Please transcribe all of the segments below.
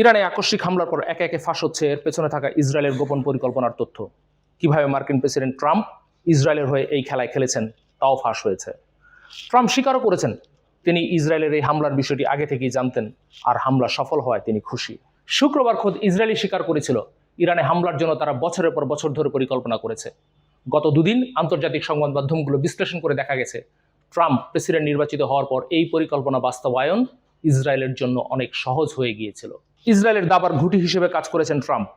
ইরানে আকস্মিক হামলার পর একে একে ফাঁস হচ্ছে। এর পেছনে থাকা ইসরায়েলের গোপন পরিকল্পনার তথ্য। কীভাবে মার্কিন প্রেসিডেন্ট ট্রাম্প ইসরায়েলের হয়ে এই খেলায় খেলেছেন, তাও ফাঁস হয়েছে। ট্রাম্প স্বীকারও করেছেন, তিনি ইসরায়েলের এই হামলার বিষয়টি আগে থেকেই জানতেন, আর হামলা সফল হওয়ায় তিনি খুশি। শুক্রবার খোদ ইসরায়েলি স্বীকার করেছিল, ইরানে হামলার জন্য তারা বছরের পর বছর ধরে পরিকল্পনা করেছে। গত দুদিন আন্তর্জাতিক সংবাদ মাধ্যমগুলো বিশ্লেষণ করে দেখা গেছে, ট্রাম্প প্রেসিডেন্ট নির্বাচিত হওয়ার পর এই পরিকল্পনা বাস্তবায়ন ইসরায়েলের জন্য অনেক সহজ হয়ে গিয়েছিল। ইসরায়েলের দাবার ঘুটি হিসেবে কাজ করেছেন ট্রাম্প।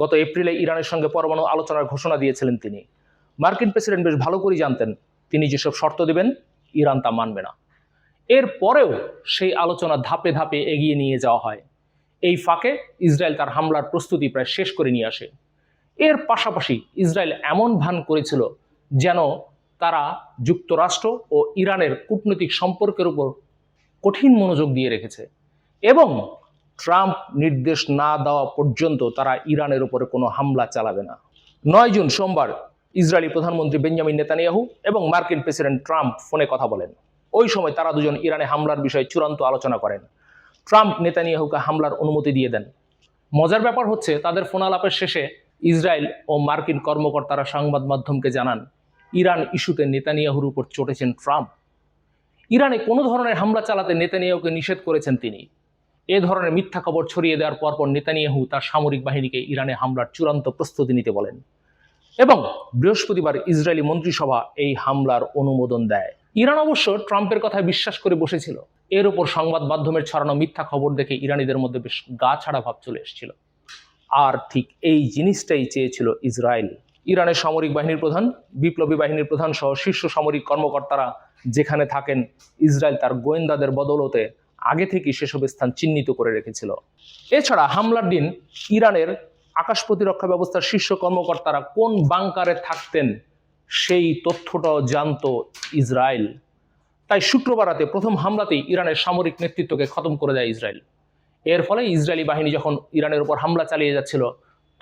গত এপ্রিলে ইরানের সঙ্গে পরমাণু আলোচনার ঘোষণা দিয়েছিলেন তিনি। মার্কিন প্রেসিডেন্ট বেশ ভালো করেই জানতেন, তিনি যেসব শর্ত দেবেন, ইরান তা মানবে না। এর পরেও সেই আলোচনা ধাপে ধাপে এগিয়ে নিয়ে যাওয়া হয়। এই ফাঁকে ইসরায়েল তার হামলার প্রস্তুতি প্রায় শেষ করে নিয়ে আসে। এর পাশাপাশি ইসরায়েল এমন ভান করেছিল যেন তারা যুক্তরাষ্ট্র ও ইরানের কূটনৈতিক সম্পর্কের উপর কঠিন মনোযোগ দিয়ে রেখেছে। এবং ট্রাম্প নির্দেশ না দেওয়া পর্যন্ত তারা ইরানের উপরে কোনো হামলা চালাবে না। নয় জুন সোমবার ইসরায়েলি প্রধানমন্ত্রী বেঞ্জামিন নেতানিয়াহু এবং মার্কিন প্রেসিডেন্ট ট্রাম্প ফোনে কথা বলেন। ওই সময় তারা দুজন ইরানে হামলার বিষয়ে চূড়ান্ত আলোচনা করেন। ট্রাম্প নেতানিয়াহুকে হামলার অনুমতি দিয়ে দেন। মজার ব্যাপার হচ্ছে, তাদের ফোনালাপের শেষে ইসরায়েল ও মার্কিন কর্মকর্তারা সংবাদ মাধ্যমকে জানান, ইরান ইস্যুতে নেতানিয়াহুর উপর চটেছেন ট্রাম্প। ইরানে কোনো ধরনের হামলা চালাতে নেতানিয়াহুকে নিষেধ করেছেন তিনি। এ ধরনের মিথ্যা খবর ছড়িয়ে দেওয়ার পরপর নেতানিয়াহু তার সামরিক বাহিনীকে ইরানে হামলার চূড়ান্ত প্রস্তুতি নিতে বলেন এবং বৃহস্পতিবার ইসরায়েলি মন্ত্রিসভা এই হামলার অনুমোদন দেয়। ইরান অবশ্য ট্রাম্পের কথায় বিশ্বাস করে বসেছিল। এর উপর সংবাদ মাধ্যমের ছড়ানো মিথ্যা খবর দেখে ইরানিদের মধ্যে বেশ গা ছাড়া ভাব চলে এসেছিল। আর ঠিক এই জিনিসটাই চেয়েছিল ইসরায়েল। ইরানের সামরিক বাহিনীর প্রধান, বিপ্লবী বাহিনীর প্রধান সহ শীর্ষ সামরিক কর্মকর্তারা যেখানে থাকেন, ইসরায়েল তার গোয়েন্দাদের বদৌলতে আগে থেকেই সেসব স্থান চিহ্নিত করে রেখেছিল। এছাড়া হামলার দিন ইরানের আকাশ প্রতিরক্ষা ব্যবস্থার শীর্ষ কর্মকর্তারা কোন বাংকারে থাকতেন সেই তথ্যটাও জানত ইসরায়েল। তাই শুক্রবার রাতে প্রথম হামলাতেই ইরানের সামরিক নেতৃত্বকে খতম করে দেয় ইসরায়েল। এর ফলে ইসরায়েলি বাহিনী যখন ইরানের উপর হামলা চালিয়ে যাচ্ছিল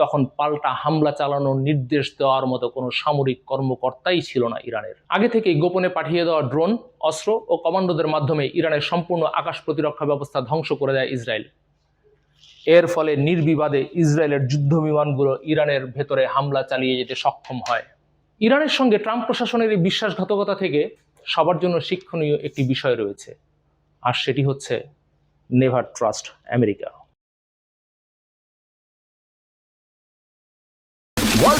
তখন পাল্টা হামলা চালানোর নির্দেশ দেওয়ার মতো কোনো সামরিক কর্মকর্তাই ছিল না ইরানের। আগে থেকেই গোপনে পাঠিয়ে দেওয়া ড্রোন, অস্ত্র ও কমান্ডোদের মাধ্যমে ইরানের সম্পূর্ণ আকাশ প্রতিরক্ষা ব্যবস্থা ধ্বংস করে দেয় ইসরায়েল। এর ফলে নির্বিবাদে ইসরায়েলের যুদ্ধ বিমানগুলো ইরানের ভেতরে হামলা চালিয়ে যেতে সক্ষম হয়। ইরানের সঙ্গে ট্রাম্প প্রশাসনের এই বিশ্বাসঘাতকতা থেকে সবার জন্য শিক্ষণীয় একটি বিষয় রয়েছে, আর সেটি হচ্ছে নেভার ট্রাস্ট আমেরিকা।